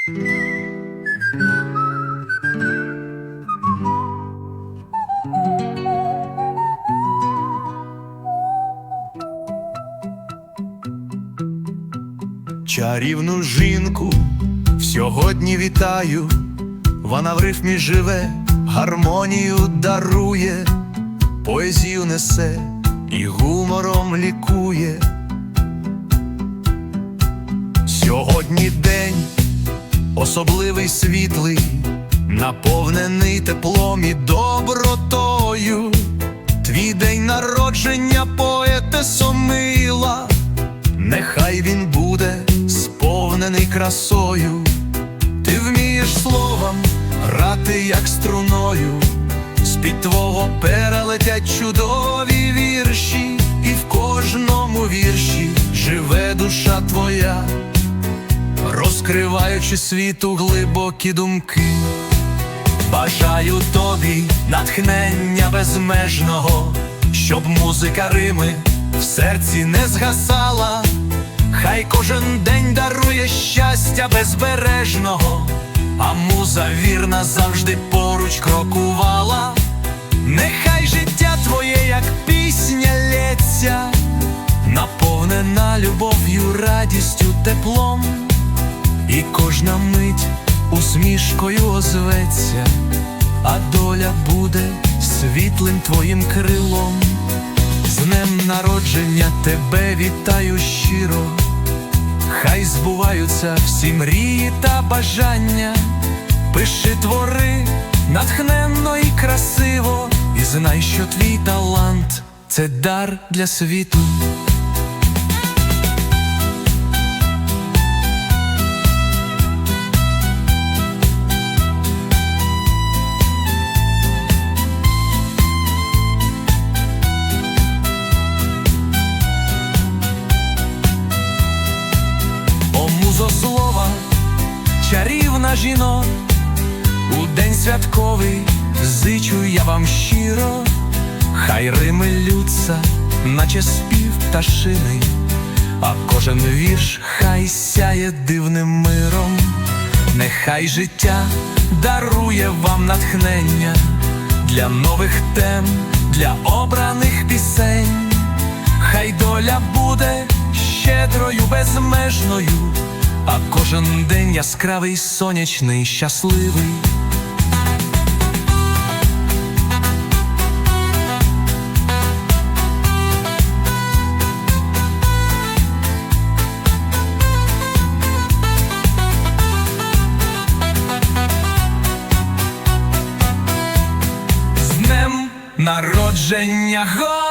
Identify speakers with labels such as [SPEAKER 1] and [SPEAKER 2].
[SPEAKER 1] Чарівну жінку сьогодні вітаю, вона в рифмі живе, гармонію дарує, поезію несе і гумором лікує. Сьогодні день особливий світлий, наповнений теплом і добротою. Твій день народження, поетесо мила. Нехай він буде сповнений красою, ти вмієш словом грати, як струною, з-під твого пера летять чудові вірші, і в кожному вірші живе душа твоя, розкриваючи світу глибокі думки. Бажаю тобі натхнення безмежного, щоб музика Рими в серці не згасала, хай кожен день дарує щастя безбережного, а муза вірна завжди поруч крокувала. Нехай життя твоє, як пісня лється, наповнена любов'ю, радістю, теплом, і кожна мить усмішкою озветься, а доля буде світлим твоїм крилом. З днем народження тебе вітаю щиро, хай збуваються всі мрії та бажання, пиши твори натхненно і красиво, і знай, що твій талант це дар для світу. Чарівна жіно, у день святковий зичу я вам щиро, хай рими лються, наче спів пташини, а кожен вірш хай сяє дивним миром, нехай життя дарує вам натхнення для нових тем, для обраних пісень. Хай доля буде щедрою, безмежною, а кожен день яскравий, сонячний, щасливий. З днем народження го!